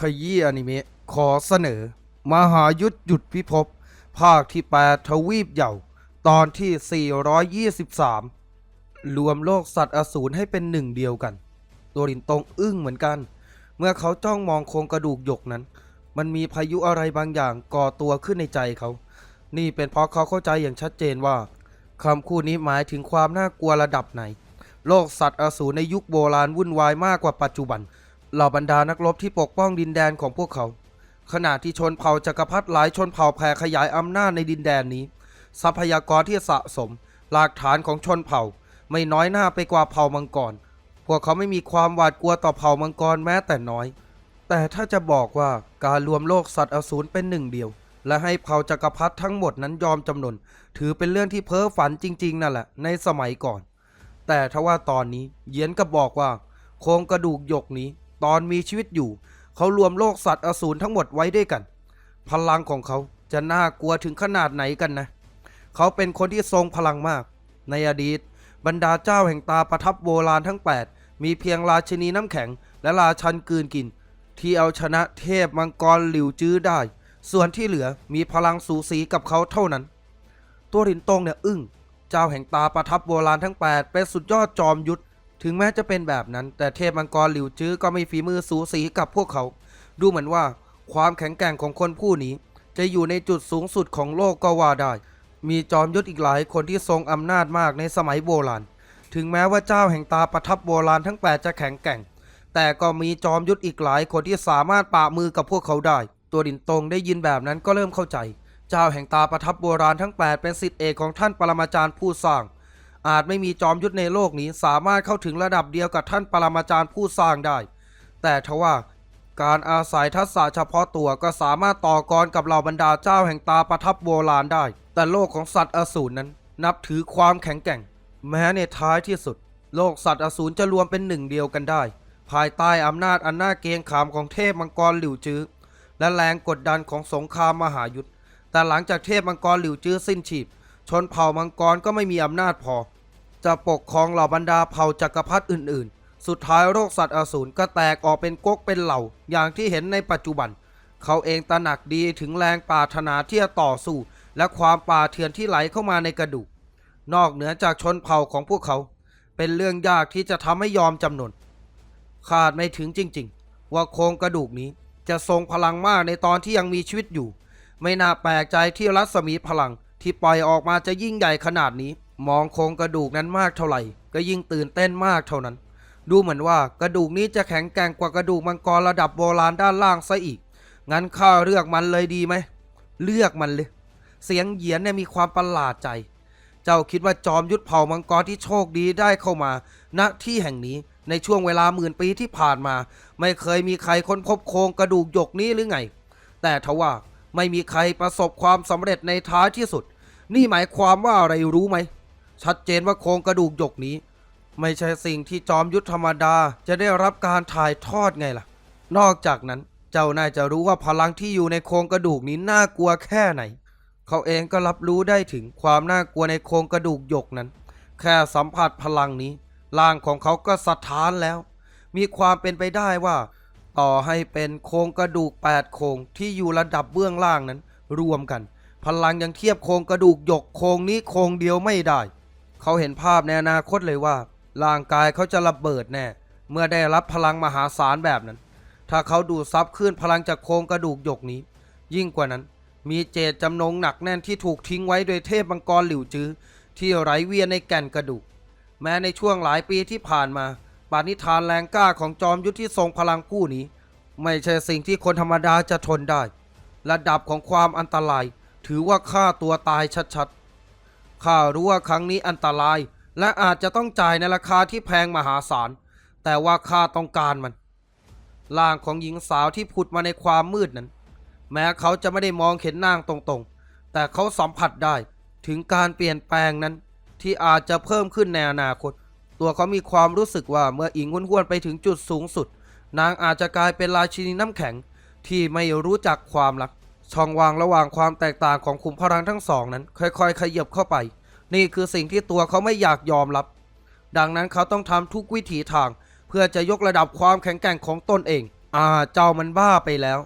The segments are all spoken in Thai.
ขยี้อนิเมะขอเสนอ มหายุทธหยุดพิภพภาคที่8ทวีปเหย่า ตอนที่ 423 รวมโลกสัตว์อสูรให้เป็นหนึ่งเดียวกัน ตัวรินตงอึ้งเหมือนกัน เมื่อเขาจ้องมองโครงกระดูกหยกนั้น มันมีพายุอะไรบางอย่างก่อตัวขึ้นในใจเขา นี่เป็นเพราะเขาเข้าใจอย่างชัดเจนว่าคำคู่นี้หมายถึงความน่ากลัวระดับไหน โลกสัตว์อสูรในยุคโบราณวุ่นวายมากกว่าปัจจุบัน เหล่าบรรดานักรบที่ปกป้องดินแดนของพวกเขา ขณะที่ชนเผ่าจักรพรรดิหลายชนเผ่าแผ่ขยายอำนาจในดินแดนนี้ ทรัพยากรที่สะสม หลักฐานของชนเผ่า ไม่น้อยหน้าไปกว่าเผ่ามังกร พวกเขาไม่มีความหวาดกลัวต่อเผ่ามังกรแม้แต่น้อย แต่ถ้าจะบอกว่าการรวมโลกสัตว์อสูรเป็นหนึ่งเดียว และให้เผ่าจักรพรรดิทั้งหมดนั้นยอมจำนน ถือเป็นเรื่องที่เพ้อฝันจริง ๆ นั่นแหละ ในสมัยก่อน แต่ถ้าว่าตอนนี้เยียนก็บอกว่า โครงกระดูกหยกนี้ ตอนมีชีวิตอยู่ เขารวมโลกสัตว์อสูรทั้งหมดไว้ด้วยกัน พลังของเขาจะน่ากลัวถึงขนาดไหนกันนะ เขาเป็นคนที่ทรงพลังมาก ในอดีต บรรดาเจ้าแห่งตาประทับโบราณทั้ง 8 มีเพียงราชินีน้ำแข็ง และราชันกืนกิน ที่เอาชนะเทพมังกรหลิวจื้อได้ ส่วนที่เหลือมีพลังสูสีกับเขาเท่านั้น ตัวหลินตงเนี่ยอึ้ง เจ้าแห่งตาประทับโบราณทั้ง 8 เป็นสุดยอดจอมยุทธ ถึงแม้จะเป็นแบบนั้น แต่เทพมังกรหลิวจื้อก็ม่ฝีมือสูสีกับพวกเขา ดูเหมือนว่าความแข็งแกร่งของคนผู้นี้ จะอยู่ในจุดสูงสุดของโลกก็ว่าได้ มีจอมยุทธอีกหลายคนที่ทรงอำนาจมากในสมัยโบราณ ถึงแม้ว่าเจ้าแห่งตาประทับโบราณทั้ง8จะแข็งแกร่ง แต่ก็มีจอมยุทธอีกหลายคนที่สามารถปะมือกับพวกเขาได้ ตัวดินตรงได้ยินแบบนั้นก็เริ่มเข้าใจ เจ้าแห่งตาประทับโบราณทั้ง 8 เป็นสิทธิเอกของท่านปรมาจารย์ผู้สร้าง อาจไม่มีจอมยุทธในโลกนี้สามารถเข้าถึงระดับเดียวกับท่านปรมาจารย์ผู้สร้างได้ แต่ทว่าการอาศัยทักษะเฉพาะตัวก็สามารถต่อกรกับเหล่าบรรดาเจ้าแห่งตาประทับโบราณได้ แต่โลกของสัตว์อสูรนั้น นับถือความแข็งแกร่ง แม้ในท้ายที่สุด โลกสัตว์อสูรจะรวมเป็นหนึ่งเดียวกันได้ ภายใต้อำนาจอันน่าเกรงขามของเทพมังกรหลิวจื้อและแรงกดดันของสงครามมหายุทธแต่หลังจากเทพมังกรหลิวจื้อสิ้นชีพ ชนเผ่ามังกรก็ไม่มีอำนาจพอ จะปกครองเหล่าบรรดาเผ่าจักรพรรดิอื่น ๆ สุดท้ายโรคสัตว์อสูรก็แตกออกเป็นก๊กเป็นเหล่า อย่างที่เห็นในปัจจุบัน เขาเองตระหนักดีถึงแรงปราถนาที่จะต่อสู้ และความป่าเถื่อนที่ไหลเข้ามาในกระดูก นอกเหนือจากชนเผ่าของพวกเขา เป็นเรื่องยากที่จะทำให้ยอมจำนนคาดไม่ถึงจริง ๆ ว่าโครงกระดูกนี้จะทรงพลังมากในตอนที่ยังมีชีวิตอยู่ ไม่น่าแปลกใจที่รัศมีพลังที่ปล่อยออกมาจะยิ่งใหญ่ขนาดนี้ มองโครงกระดูกนั้นมากเท่าไหร่ ก็ยิ่งตื่นเต้นมากเท่านั้น ดูเหมือนว่ากระดูกนี้จะแข็งแกร่งกว่ากระดูกมังกรระดับโบราณด้านล่างซะอีก งั้นข้าเลือกมันเลยดีไหม เลือกมันเลย เสียงเหยียนเนี่ยมีความประหลาดใจ เจ้าคิดว่าจอมยุทธเผ่ามังกรที่โชคดีได้เข้ามา ณ ที่แห่งนี้ในช่วงเวลาหมื่นปีที่ผ่านมา ไม่เคยมีใครค้นพบโครงกระดูกหยกนี้หรือไง แต่ทว่าไม่มีใครประสบความสำเร็จในท้ายที่สุด นี่หมายความว่าอะไรรู้ไหม ชัดเจนว่าโครงกระดูกหยกนี้ ไม่ใช่สิ่งที่จอมยุทธธรรมดาจะได้รับการถ่ายทอดไงล่ะ นอกจากนั้นเจ้าน่าจะรู้ว่าพลังที่อยู่ในโครงกระดูกนี้น่ากลัวแค่ไหน เขาเองก็รับรู้ได้ถึงความน่ากลัวในโครงกระดูกหยกนั้น แค่สัมผัสพลังนี้ร่างของเขาก็สะท้านแล้ว มีความเป็นไปได้ว่า ต่อให้เป็นโครงกระดูก8โครงที่อยู่ระดับเบื้องล่างนั้น รวมกัน พลังยังเทียบโครงกระดูกหยกโครงนี้โครงเดียวไม่ได้ เขาเห็นภาพในอนาคตเลยว่า ร่างกายเขาจะระเบิดแน่ เมื่อได้รับพลังมหาศาลแบบนั้น ถ้าเขาดูดซับขึ้นพลังจากโครงกระดูกหยกนี้ ยิ่งกว่านั้น มีเจตจำนงหนักแน่นที่ถูกทิ้งไว้โดยเทพมังกรหลิวจื้อที่ไร้เวียนในแก่นกระดูก แม้ในช่วงหลายปีที่ผ่านมาปาณิธานแรงกล้าของจอมยุทธที่ทรงพลังผู้นี้ ไม่ใช่สิ่งที่คนธรรมดาจะทนได้ ระดับของความอันตราย ถือว่าฆ่าตัวตายชัดๆ ข้ารู้ว่าครั้งนี้อันตราย และอาจจะต้องจ่ายในราคาที่แพงมหาศาล แต่ว่าข้าต้องการมัน ร่างของหญิงสาวที่ผุดมาในความมืดนั้น แม้เขาจะไม่ได้มองเห็นนางตรงๆ แต่เขาสัมผัสได้ถึงการเปลี่ยนแปลงนั้น ที่อาจจะเพิ่มขึ้นในอนาคต ตัวเขามีความรู้สึกว่าเมื่ออิงห้วนๆไปถึงจุดสูงสุด นางอาจจะกลายเป็นราชินีน้ำแข็งที่ไม่รู้จักความรัก ช่องว่างระหว่างความแตกต่างของขุมพลังทั้งสองนั้น ค่อยๆ ขยับเข้าไป นี่คือสิ่งที่ตัวเขาไม่อยากยอมรับ ดังนั้นเขาต้องทำทุกวิถีทาง เพื่อจะยกระดับความแข็งแกร่งของตนเอง อ่า เจ้ามันบ้าไปแล้ว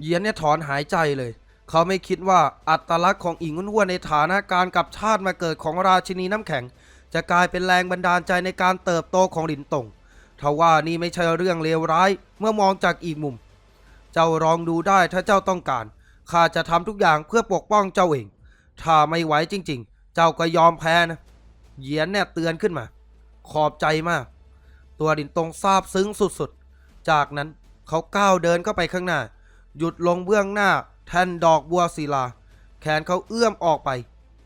เยียนเนี่ยถอนหายใจเลย เขาไม่คิดว่าอัตลักษณ์ของอิงหุ่นหัวในฐานะการกลับชาติมาเกิดของราชินีน้ำแข็ง จะกลายเป็นแรงบันดาลใจในการเติบโตของหลินตงทว่านี่ไม่ใช่เรื่องเลวร้ายเมื่อมองจากอีกมุม เจ้าลองดูได้ถ้าเจ้าต้องการ ข้าจะทำทุกอย่างเพื่อปกป้องเจ้าเอง ถ้าไม่ไหวจริง ๆ เจ้าก็ยอมแพ้นะ เหยียนเนี่ยเตือนขึ้นมา ขอบใจมาก ตัวดินตรงซาบซึ้งสุดๆ จากนั้นเขาก้าวเดินเข้าไปข้างหน้า หยุดลงเบื้องหน้า แทนดอกบัวศิลา แขนเขาเอื้อมออกไป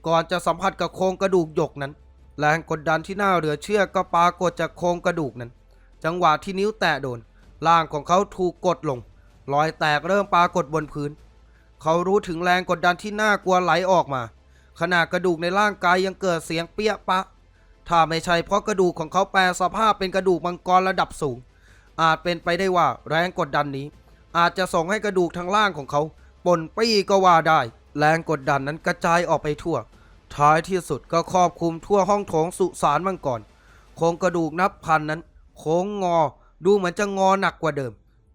ก่อนจะสัมผัสกับโครงกระดูกหยกนั้น แรงกดดันที่น่าเหลือเชื่อก็ปรากฏจากโครงกระดูกนั้น จังหวะที่นิ้วแตะโดนร่างของเขาถูกกดลง รอยแตกเริ่มปรากฏบนพื้น เขารู้ถึงแรงกดดันที่น่ากลัวไหลออกมาขณะกระดูกในร่างกายยังเกิดเสียงเปี้ยปะ ถ้าไม่ใช่เพราะกระดูกของเขาแปลสภาพเป็นกระดูกมังกรระดับสูง อาจเป็นไปได้ว่าแรงกดดันนี้ อาจจะส่งให้กระดูกทางล่างของเขาปนปี้ก็ว่าได้ แรงกดดันนั้นกระจายออกไปทั่ว ท้ายที่สุดก็ครอบคลุมทั่วห้องโถงสุสานมังกรโครงกระดูกนับพันนั้น โค้งงอดูเหมือนจะงอหนักกว่าเดิม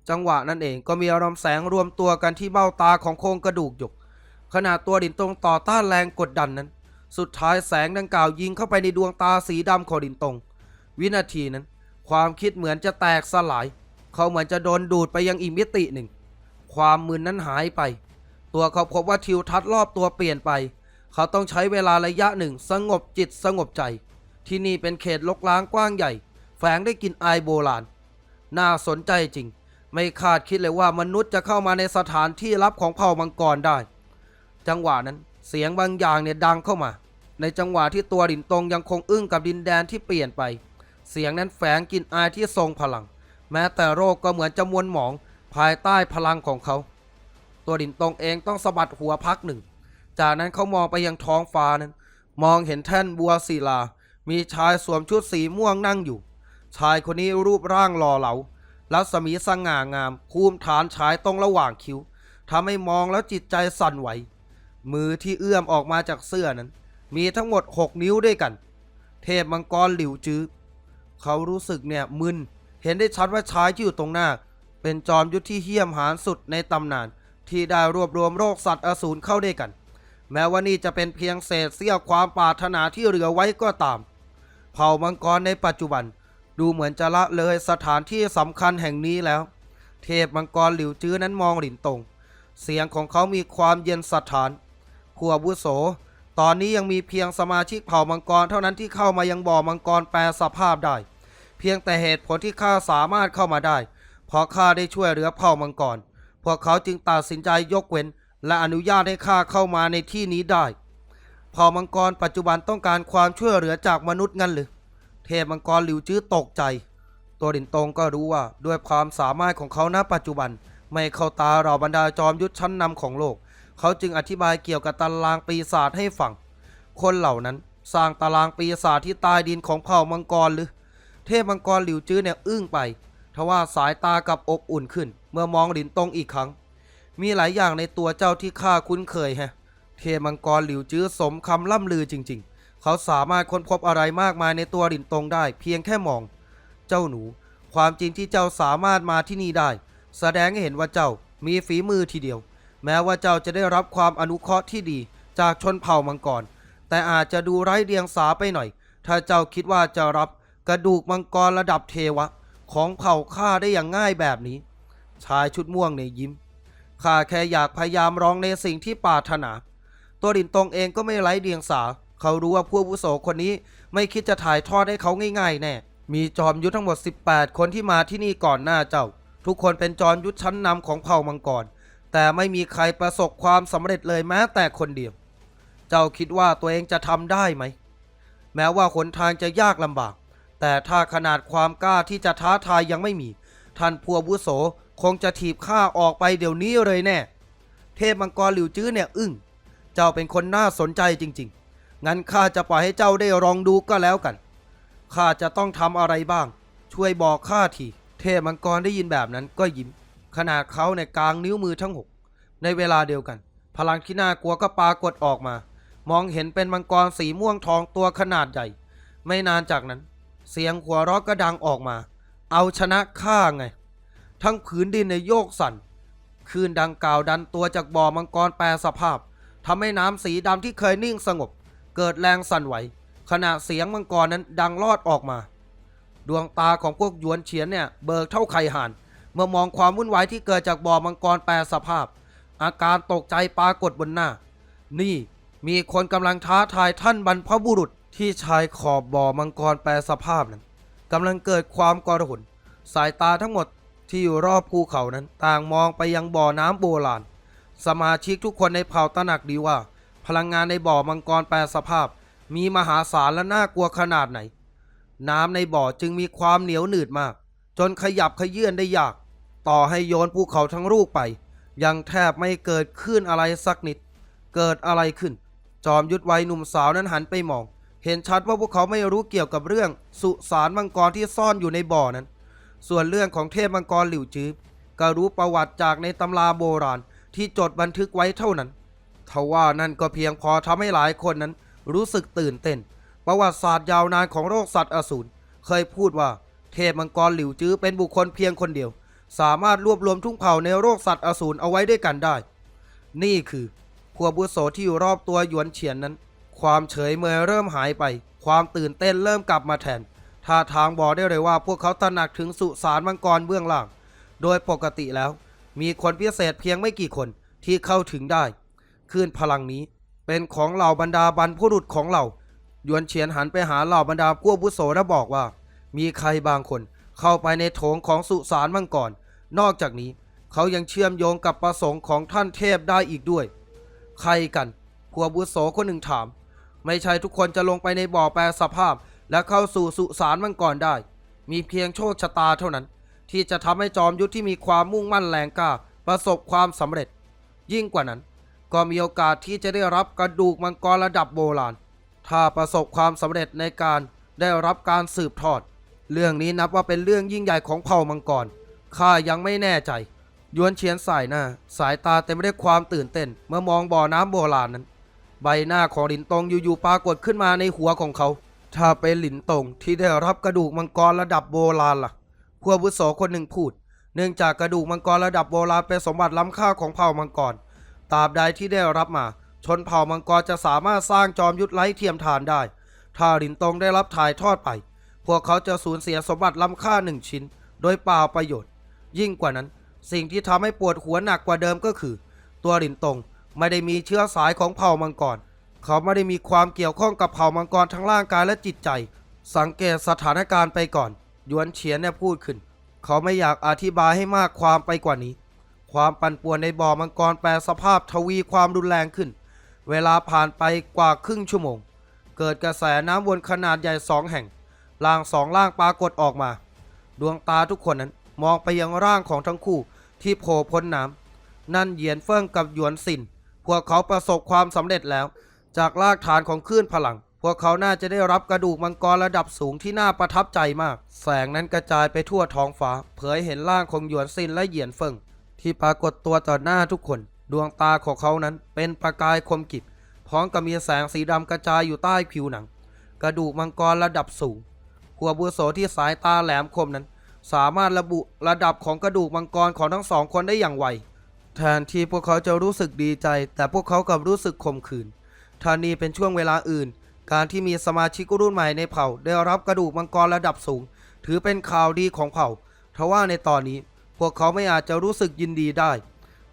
จังหวะนั้นเองก็มีอารมณ์แสงรวมตัวกันที่เบ้าตาของโครงกระดูกหยก ขณะตัวดินตรงต่อต้านแรงกดดันนั้น สุดท้ายแสงดังกล่าวยิงเข้าไปในดวงตาสีดำของดินตรง วินาทีนั้น ความคิดเหมือนจะแตกสลาย เขาเหมือนจะโดนดูดไปยังอีกมิติหนึ่ง ความมึนนั้นหายไป ตัวเขาพบว่าทิวทัศน์รอบตัวเปลี่ยนไป เขาต้องใช้เวลาระยะหนึ่ง สงบจิตสงบใจ ที่นี่เป็นเขตลกล้างกว้างใหญ่ แฝงได้กลินอายโบราณ น่าสนใจจริง ไม่คาดคิดเลยว่ามนุษย์จะเข้ามาในสถานที่ลับของเผ่ามังกรได้ จังหวะนั้นเสียงบางอย่างเนี่ยดังเข้ามา ในจังหวะที่ตัวดินตรงยังคงอึ้งกับดินแดนที่เปลี่ยนไป เสียงนั้นแฝงกลิ่นอายที่ทรงพลัง แม้แต่โรคก็เหมือนจะมวนหมอง ภายใต้พลังของเขา ตัวดินตรงเองต้องสะบัดหัวพักหนึ่ง จากนั้นเขามองไปยังท้องฟ้านั้น มองเห็นแท่นบัวศิลา มีชายสวมชุดสีม่วงนั่งอยู่ ชายคนนี้รูปร่างหล่อเหลา รัศมีสง่างามภูมฐานฉายตรงระหว่างคิ้วทำให้มองแล้วจิตใจสั่นไหว มือที่เอื้อมออกมาจากเสื้อนั้น มีทั้งหมด6นิ้วด้วยกัน เทพมังกรหลิวจื้อเขารู้สึกเนี่ยมึนเห็นได้ชัดว่าชายที่อยู่ตรงหน้า เป็นจอมยุทธที่เหี้ยมหาญสุดในตำนาน ที่ได้รวบรวมโรคสัตว์อสูรเข้าด้วยกัน แม้ว่านี่จะเป็นเพียงเศษเสี้ยวความปรารถนาที่เหลือไว้ก็ตาม เผ่ามังกรในปัจจุบัน ดูเหมือนจะละเลยสถานที่สำคัญแห่งนี้แล้ว เทพมังกรหลิวจื้อนั้นมองหลินตง เสียงของเขามีความเย็นสถานผู้อาวุโส ตอนนี้ยังมีเพียงสมาชิกเผ่ามังกรเท่านั้นที่เข้ามายังบ่อมังกรแปลสภาพได้ เพียงแต่เหตุผลที่ข้าสามารถเข้ามาได้ เพราะข้าได้ช่วยเหลือเผ่ามังกร พวกเขาจึงตัดสินใจยกเว้น และอนุญาตให้ข้าเข้ามาในที่นี้ได้ เผ่ามังกรปัจจุบันต้องการความช่วยเหลือจากมนุษย์งั้นหรือ เทพมังกรหลิวจื้อตกใจ ตัวดินตงก็รู้ว่าด้วยความสามารถของเขาณปัจจุบัน ไม่เข้าตาเราบรรดาจอมยุทธชั้นนำของโลก เขาจึงอธิบายเกี่ยวกับตารางปีศาจให้ฟัง คนเหล่านั้นสร้างตารางปีศาจที่ใต้ดินของเผ่ามังกรหรือ เทพมังกรหลิวจื้อเนี่ยอึ้งไปทว่าสายตากับอบอุ่นขึ้น เมื่อมองหลินตงอีกครั้ง มีหลายอย่างในตัวเจ้าที่ข้าคุ้นเคยแฮะ เทพมังกรหลิวจื้อสมคำล่ำลือจริง ๆ เขาสามารถค้นพบอะไรมากมายในตัวหลินตงได้ เพียงแค่มอง เจ้าหนู ความจริงที่เจ้าสามารถมาที่นี่ได้ แสดงให้เห็นว่าเจ้ามีฝีมือทีเดียว แม้ว่าเจ้าจะได้รับความอนุเคราะห์ที่ดี จากชนเผ่ามังกร แต่อาจจะดูไร้เดียงสาไปหน่อย ถ้าเจ้าคิดว่าจะรับกระดูกมังกรระดับเทวะ ของเผ่าข้าได้อย่างง่ายแบบนี้ ชายชุดม่วงในยยิ้มข้าแค่อยากพยายามร้องในสิ่งที่ปรารถนา ตัวดินตรงเองก็ไม่ไร้เดียงสา เขารู้ว่าผู้อาวุโสคนนี้ไม่คิดจะถ่ายทอดให้เขาง่ายๆแน่มีจอมยุทธทั้งหมด 18 คนที่มาที่นี่ก่อนหน้าเจ้า ทุกคนเป็นจอมยุทธชั้นนำของเผ่ามังกร แต่ไม่มีใครประสบความสำเร็จเลยแม้แต่คนเดียว เจ้าคิดว่าตัวเองจะทำได้ไหม แม้ว่าหนทางจะยากลำบาก แต่ถ้าขนาดความกล้าที่จะท้าทายยังไม่มี ท่านผู้อาวุโสคงจะถีบข้าออกไปเดี๋ยวนี้เลยแน่ เทพมังกรหลิวจื้อเนี่ยอึ้ง เจ้าเป็นคนน่าสนใจจริง ๆ งั้นข้าจะปล่อยให้เจ้าได้ลองดูก็แล้วกัน ข้าจะต้องทำอะไรบ้าง ช่วยบอกข้าที เทพมังกรได้ยินแบบนั้นก็ยิ้มขณะเขาในกลางนิ้วมือทั้งหก ในเวลาเดียวกัน พลังที่น่ากลัวก็ปรากฏออกมา มองเห็นเป็นมังกรสีม่วงทองตัวขนาดใหญ่ ไม่นานจากนั้น เสียงหัวเราะก็ดังออกมา เอาชนะข้าไง ทั้งผืนดินในโยกสั่นคลื่นดังกล่าวดันตัวจากบ่อมังกรแปรสภาพทำให้น้ำสีดำที่เคยนิ่งสงบ เกิดแรงสั่นไหว ขณะเสียงมังกรนั้นดังลอดออกมา ดวงตาของพวกหยวนเฉียนเนี่ยเบิกเท่าไข่ห่าน เมื่อมองความวุ่นวายที่เกิดจากบ่อมังกรแปรสภาพ อาการตกใจปรากฏบนหน้า นี่มีคนกำลังท้าทายท่านบรรพบุรุษที่ชายขอบบ่อมังกรแปรสภาพนั้นกำลังเกิดความกระหนสายตาทั้งหมดที่อยู่รอบภูเขานั้น ต่างมองไปยังบ่อน้ำโบราณ สมาชิกทุกคนในเผ่าตระหนักดีว่า พลังงานในบ่อมังกรแปรสภาพ มีมหาศาลและน่ากลัวขนาดไหน น้ำในบ่อจึงมีความเหนียวหนืดมาก จนขยับขยื่นได้ยาก ต่อให้โยนภูเขาทั้งลูกไป ยังแทบไม่เกิดขึ้นอะไรสักนิด เกิดอะไรขึ้น จอมยุทธวัยหนุ่มสาวนั้นหันไปมอง เห็นชัดว่าพวกเขาไม่รู้เกี่ยวกับเรื่องสุสานมังกรที่ซ่อนอยู่ในบ่อนั้น ส่วนเรื่องของเทพมังกรหลิวจื้อก็รู้ประวัติจากในตำราโบราณที่จดบันทึกไว้เท่านั้น ทว่านั่นก็เพียงพอทำให้หลายคนนั้นรู้สึกตื่นเต้น ประวัติศาสตร์ยาวนานของโรคสัตว์อสูรเคยพูดว่าเทพมังกรหลิวจื้อเป็นบุคคลเพียงคนเดียว สามารถรวบรวมทุ่งเผ่าในโรคสัตว์อสูรเอาไว้ด้วยกันได้ นี่คือพวบุโสที่อยู่รอบตัวหยวนเฉียนนั้น ความเฉยเมยเริ่มหายไป ความตื่นเต้นเริ่มกลับมาแทนท่าทางบอกได้เลยว่าพวกเขาตระหนักถึงสุสานมังกรเบื้องล่าง โดยปกติแล้ว มีคนพิเศษเพียงไม่กี่คนที่เข้าถึงได้ คลื่นพลังนี้ เป็นของเหล่าบรรดาบรรพุรุษของเราหยวนเฉียนหันไปหาเหล่าบรรดาพวกบุโสและบอกว่า มีใครบางคนเข้าไปในโถงของสุสานมังกรนอกจากนี้เขายังเชื่อมโยงกับประสงค์ของท่านเทพได้อีกด้วย ใครกันพวกบุโสคนหนึ่งถาม ไม่ใช่ทุกคนจะลงไปในบ่อแปรสภาพ และเข้าสู่สุสานมังกรได้ มีเพียงโชคชะตาเท่านั้น ที่จะทำให้จอมยุทธที่มีความมุ่งมั่นแรงกล้าประสบความสำเร็จ ยิ่งกว่านั้น ก็มีโอกาสที่จะได้รับกระดูกมังกรระดับโบราณ ถ้าประสบความสำเร็จในการได้รับการสืบทอด เรื่องนี้นับว่าเป็นเรื่องยิ่งใหญ่ของเผ่ามังกร ข้ายังไม่แน่ใจ ยวนเฉียนสายหน้า สายตาเต็มไปด้วยความตื่นเต้น เมื่อมองบ่อน้ำโบราณนั้น ใบหน้าของหลินตงอยู่ๆปรากฏขึ้นมาในหัวของเขา ถ้าเป็นหลินตงที่ได้รับกระดูกมังกรระดับโบราณล่ะพวกวุโสคนหนึ่งพูด เนื่องจากกระดูกมังกรระดับโบราณเป็นสมบัติล้ำค่าของเผ่ามังกร ตราบใดที่ได้รับมา ชนเผ่ามังกรจะสามารถสร้างจอมยุทธไร้เทียมทานได้ ถ้าลินตงได้รับถ่ายทอดไป พวกเขาจะสูญเสียสมบัติล้ำค่าหนึ่งชิ้น โดยเปล่าประโยชน์ ยิ่งกว่านั้น สิ่งที่ทำให้ปวดหัวหนักกว่าเดิมก็คือ ตัวลินตงไม่ได้มีเชื้อสายของเผ่ามังกร เขาไม่ได้มีความเกี่ยวข้องกับเผ่ามังกรทั้งร่างกายและจิตใจ สังเกตสถานการณ์ไปก่อน ยวนเฉียนเนี่ยพูดขึ้น เขาไม่อยากอธิบายให้มากความไปกว่านี้ ความปั่นป่วนในบ่อมังกรแปรสภาพทวีความรุนแรงขึ้น เวลาผ่านไปกว่าครึ่งชั่วโมง เกิดกระแสน้ำวนขนาดใหญ่สองแห่งล่างสองล่างปรากฏออกมา ดวงตาทุกคนนั้นมองไปยังร่างของทั้งคู่ที่โผล่พ้นน้ำนั่นเหยียนเฟิ่งกับหยวนสินพวกเขาประสบความสำเร็จแล้ว จากรากฐานของคลื่นพลัง พวกเขาน่าจะได้รับกระดูกมังกรระดับสูงที่น่าประทับใจมาก แสงนั้นกระจายไปทั่วท้องฟ้า เผยเห็นร่างของหยวนซินและเหยียนเฟิง ที่ปรากฏตัวต่อหน้าทุกคน ดวงตาของเขานั้นเป็นประกายคมกิบพร้อมกับมีแสงสีดำกระจายอยู่ใต้ผิวหนัง กระดูกมังกรระดับสูงหัวบุโสที่สายตาแหลมคมนั้น สามารถระบุระดับของกระดูกมังกรของทั้งสองคนได้อย่างไวแทนที่พวกเขาจะรู้สึกดีใจ แต่พวกเขากลับรู้สึกขมขื่นท่านี้เป็นช่วงเวลาอื่น การที่มีสมาชิกรุ่นใหม่ในเผ่า ได้รับกระดูกมังกรระดับสูง ถือเป็นข่าวดีของเผ่าทว่าในตอนนี้ พวกเขาไม่อาจจะรู้สึกยินดีได้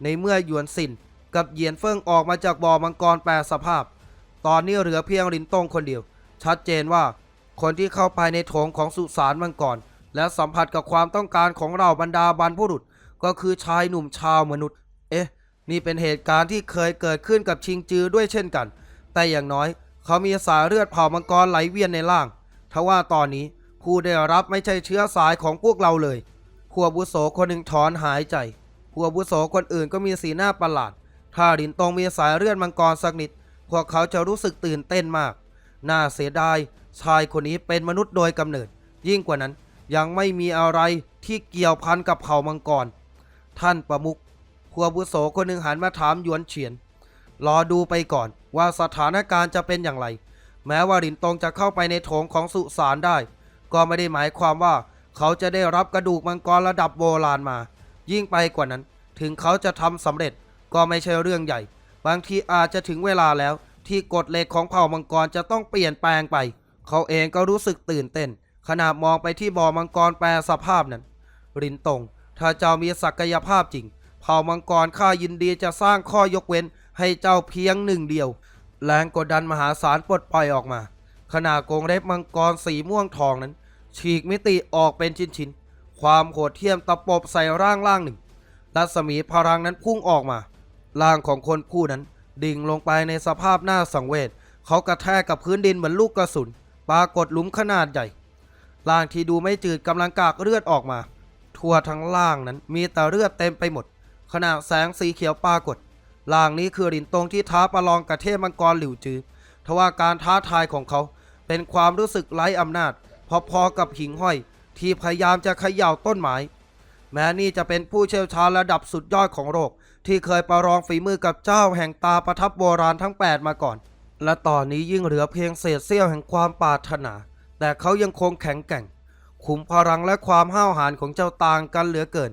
ในเมื่อหยวนสินกับเหยียนเฟิงออกมาจากบ่อมังกรแปรสภาพ ตอนนี้เหลือเพียงลินตงคนเดียว ชัดเจนว่าคนที่เข้าไปในโถงของสุสานมังกรและสัมผัสกับความต้องการของเราบรรดาบรรพุรุษ ก็คือชายหนุ่มชาวมนุษย์ เอ๊ะ นี่เป็นเหตุการณ์ที่เคยเกิดขึ้นกับชิงจือด้วยเช่นกัน แต่อย่างน้อย เขามีสายเลือดเผ่ามังกรไหลเวียนในร่าง ทว่าตอนนี้ผู้ได้รับไม่ใช่เชื้อสายของพวกเราเลย ขัวบุโสคนหนึ่งถอนหายใจขัวบุโสคนอื่นก็มีสีหน้าประหลาด ถ้าดินตรงมีสายเลือดมังกรสักนิด พวกเขาจะรู้สึกตื่นเต้นมาก น่าเสียดาย ชายคนนี้เป็นมนุษย์โดยกำเนิด ยิ่งกว่านั้นยังไม่มีอะไรที่เกี่ยวพันกับเผ่ามังกร ท่านประมุขขัวบุโสคนหนึ่งหันมาถามหยวนเฉียน รอดูไปก่อนว่าสถานการณ์จะเป็นอย่างไร แม้ว่าหลินตงจะเข้าไปในโถงของสุสานได้ ก็ไม่ได้หมายความว่า เขาจะได้รับกระดูกมังกรระดับโบราณมา ยิ่งไปกว่านั้น ถึงเขาจะทำสำเร็จก็ไม่ใช่เรื่องใหญ่ บางทีอาจจะถึงเวลาแล้วที่กฎเหล็กของเผ่ามังกรจะต้องเปลี่ยนแปลงไป เขาเองก็รู้สึกตื่นเต้น ขณะมองไปที่บ่อมังกรแปรสภาพนั้น รินตง ถ้าเจ้ามีศักยภาพจริง เผ่ามังกรข้ายินดีจะสร้างข้อยกเว้นให้เจ้าเพียงหนึ่งเดียว แรงกดดันมหาศาลปลดปล่อยออกมา ขณะกรงเล็บมังกรสีม่วงทองนั้น ฉีกมิติออกเป็นชิ้นๆ ความโหดเหี้ยมตะปบใส่ร่างร่างหนึ่ง รัศมีพลังนั้นพุ่งออกมา ร่างของคนผู้นั้นดิ่งลงไปในสภาพหน้าสังเวช เขากระแทกกับพื้นดินเหมือนลูกกระสุน ปรากฏหลุมขนาดใหญ่ ร่างที่ดูไม่จืดกำลังกากเลือดออกมา ทั่วทั้งล่างนั้นมีแต่เลือดเต็มไปหมด ขณะแสงสีเขียวปรากฏ ล่างนี้คือหลินตรงที่ท้าประลองกับเทพมังกรหลิวจือทว่าการท้าทายของเขาเป็นความรู้สึกไร้อำนาจ พอๆกับหิงห้อย ที่พยายามจะเขย่าต้นไม้แม้นี่จะเป็นผู้เชี่ยวชาญระดับสุดยอดของโลกที่เคยประลองฝีมือกับเจ้าแห่งตาประทับโบราณทั้ง 8 มาก่อน และตอนนี้ยิ่งเหลือเพียงเศษเสี้ยวแห่งความปรารถนา แต่เขายังคงแข็งแกร่ง ขุมพลังและความห้าวหาญของเจ้าต่างกันเหลือเกิน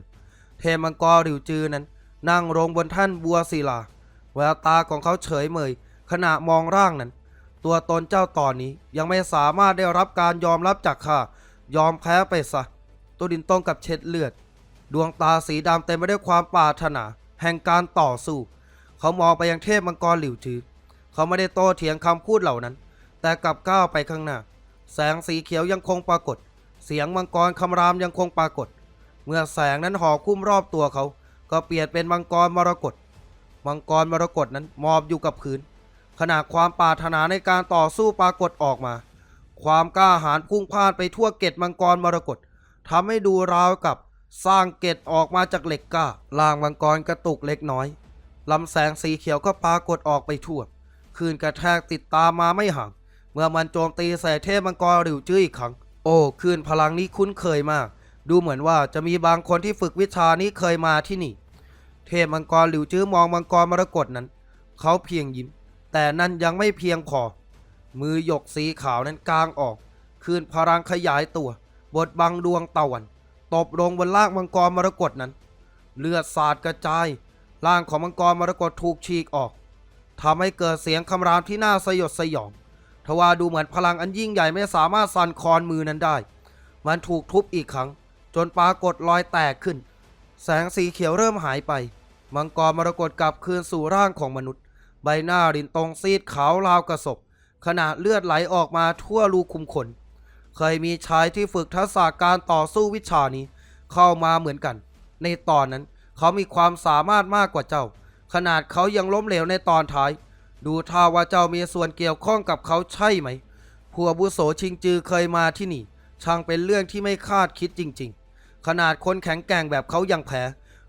เทมังกรหลิวจือนั้น นั่งลงบนท่านบัวศิลา แววตาของเขาเฉยเมย ขณะมองร่างนั้น ตัวตนเจ้าตอนนี้ยังไม่สามารถได้รับการยอมรับจากข้ายอมแพ้ไปซะตัวดินต้องกับเช็ดเลือด ดวงตาสีดำเต็มไปด้วยความปรารถนา แห่งการต่อสู้ เขามองไปยังเทพมังกรหลิวจือ เขาไม่ได้โต้เถียงคำพูดเหล่านั้น แต่กลับก้าวไปข้างหน้า แสงสีเขียวยังคงปรากฏ เสียงมังกรคำรามยังคงปรากฏ เมื่อแสงนั้นห่อคุ้มรอบตัวเขา ก็เปลี่ยนเป็นมังกรมรกตมังกรมรกตนั้นมอบอยู่กับพื้น ขณะความปรารถนาในการต่อสู้ปรากฏออกมา ความกล้าหาญพุ่งพล่านไปทั่วเกตมังกรมรกตทำให้ดูราวกับสร้างเกตออกมาจากเหล็กกล้าล่างมังกรกระตุกเล็กน้อยลำแสงสีเขียวก็ปรากฏออกไปทั่วคืนกระแทกติดตามมาไม่ห่าง เมื่อมันโจมตีใส่เทพมังกรหลิวจื้ออีกครั้ง โอ้คืนพลังนี้คุ้นเคยมาก ดูเหมือนว่าจะมีบางคนที่ฝึกวิชานี้เคยมาที่นี่ เทพมังกรหลิวจื้อมองมังกรมรกตนั้น เขาเพียงยิ้ม แต่นั่นยังไม่เพียงพอมือหยกสีขาวนั้นกลางออก คืนพลังขยายตัวบดบังดวงตะวัน ตบลงบนล่างมังกรมรกตนั้น เลือดสาดกระจายร่างของมังกรมรกตถูกฉีกออกทำให้เกิดเสียงคำรามที่น่าสยดสยองทว่าดูเหมือนพลังอันยิ่งใหญ่ไม่สามารถสั่นคลอนมือนั้นได้ มันถูกทุบอีกครั้ง จนปรากฏรอยแตกขึ้น แสงสีเขียวเริ่มหายไป มังกรมรกตกลับคืนสู่ร่างของมนุษย์ ใบหน้ารินตรงซีดขาวราวกระสบขณะเลือดไหลออกมาทั่วรูคุมขน เคยมีชายที่ฝึกทักษะการต่อสู้วิชานี้ เข้ามาเหมือนกัน ในตอนนั้นเขามีความสามารถมากกว่าเจ้า ขนาดเขายังล้มเหลวในตอนท้าย ดูท่าว่าเจ้ามีส่วนเกี่ยวข้องกับเขาใช่ไหมผัวบุโสชิงจือเคยมาที่นี่ ช่างเป็นเรื่องที่ไม่คาดคิดจริง ๆ ขนาดคนแข็งแกร่งแบบเขายังแพ้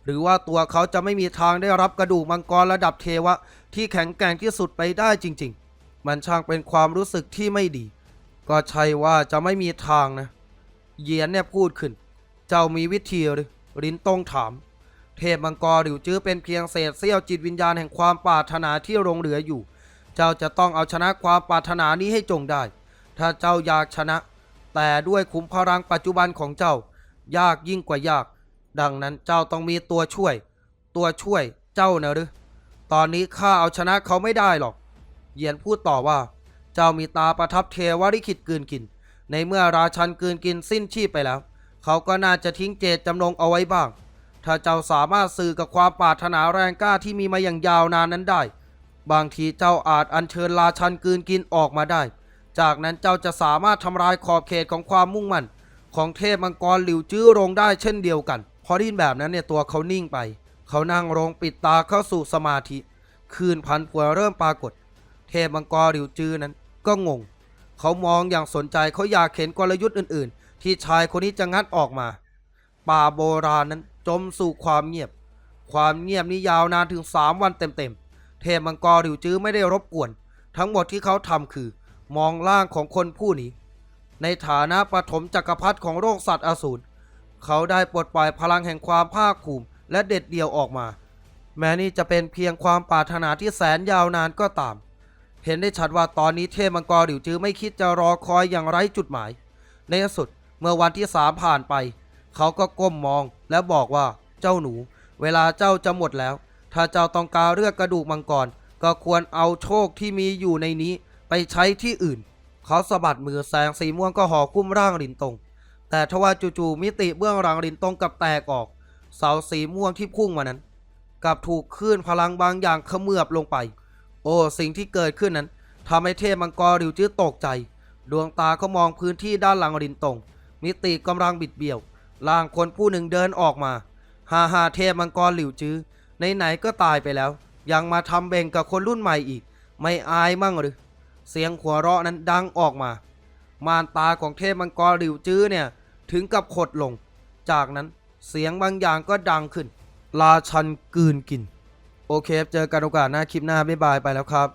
หรือว่าตัวเขาจะไม่มีทางได้รับกระดูกมังกรระดับเทวะ ที่แข็งแกร่งที่สุดไปได้จริง ๆ มันช่างเป็นความรู้สึกที่ไม่ดี ก็ใช่ว่าจะไม่มีทางนะเหยียนเนี่ยพูดขึ้น เจ้ามีวิธีหรือลินตงถาม เทพมังกรหลิวจื้อเป็นเพียงเศษเสี้ยวจิตวิญญาณแห่งความปรารถนาที่หลงเหลืออยู่ เจ้าจะต้องเอาชนะความปรารถนานี้ให้จงได้ ถ้าเจ้าอยากชนะ แต่ด้วยขุมพลังปัจจุบันของเจ้า ยากยิ่งกว่ายาก ดังนั้นเจ้าต้องมีตัวช่วย ตัวช่วยเจ้านะหรือ ตอนนี้ข้าเอาชนะเขาไม่ได้หรอก เหยียนพูดต่อว่า เจ้ามีตาประทับเทวริขิตกลืนกิน ในเมื่อราชันกลืนกินสิ้นชีพไปแล้ว เขาก็น่าจะทิ้งเจตจำนงเอาไว้บ้าง ถ้าเจ้าสามารถสื่อกับความปรารถนาแรงกล้าที่มีมาอย่างยาวนานนั้นได้ บางทีเจ้าอาจอัญเชิญราชันกลืนกินออกมาได้ จากนั้นเจ้าจะสามารถทำลายขอบเขตของความมุ่งมั่นของเทพมังกรหลิวจื้อลงได้เช่นเดียวกัน พอไดยินแบบนั้นเนี่ยตัวเขานิ่งไป เขานั่งลงปิดตาเข้าสู่สมาธิ คืนพันผัวเริ่มปรากฏ เทพมังกรหลิวจื้อนั้นก็งง เขามองอย่างสนใจเขาอยากเห็นกลยุทธ์อื่น ๆ ที่ชายคนนี้จะงัดออกมา ป่าโบราณนั้นจมสู่ความเงียบ ความเงียบนี้ยาวนานถึงสามวันเต็ม ๆ เทพมังกรหลิวจื้อไม่ได้รบกวน ทั้งหมดที่เขาทำคือ มองร่างของคนผู้นี้ ในฐานะปฐมจักรพรรดิของโลกสัตว์อสูรเขาได้ปลดปล่อยพลังแห่งความภาคภูมิ และเด็ดเดี่ยวออกมา แม้นี่จะเป็นเพียงความปรารถนาที่แสนยาวนานก็ตาม เห็นได้ชัดว่าตอนนี้เทพมังกรหลิวจื้อไม่คิดจะรอคอยอย่างไร้จุดหมาย ในที่สุดเมื่อวันที่สามผ่านไป เขาก็ก้มมองและบอกว่าเจ้าหนู เวลาเจ้าจะหมดแล้ว ถ้าเจ้าต้องการเลือกกระดูกมังกรก็ควรเอาโชคที่มีอยู่ในนี้ไปใช้ที่อื่น เขาสะบัดมือแสงสีม่วงก็ห่อคุ้มร่างลินตง แต่ทว่าจู่ๆมิติเบื้องหลังลินตงกับแตกออก เสาสีม่วงที่พุ่งมานั้นกลับถูกคลื่นพลังบางอย่างเขมือบลงไป โอ้สิ่งที่เกิดขึ้นนั้นทำให้เทพมังกรริวจื้อตกใจ ดวงตาเขามองพื้นที่ด้านหลังลินตรง มิติกำลังบิดเบี้ยวร่างคนผู้หนึ่งเดินออกมาฮาฮาเทพมังกรหลิวจื้อไหนๆก็ตายไปแล้ว ยังมาทำเบ่งกับคนรุ่นใหม่อีก ไม่อายมั่งหรือ เสียงหัวเราะนั้นดังออกมาม่านตาของเทพมังกรหลิวจื้อเนี่ยถึงกับขดลง จากนั้น เสียงบางอย่างก็ดังขึ้น ราชันกืนกิน โอเคเจอกันโอกาสหน้าคลิปหน้า บ๊ายบายไปแล้วครับ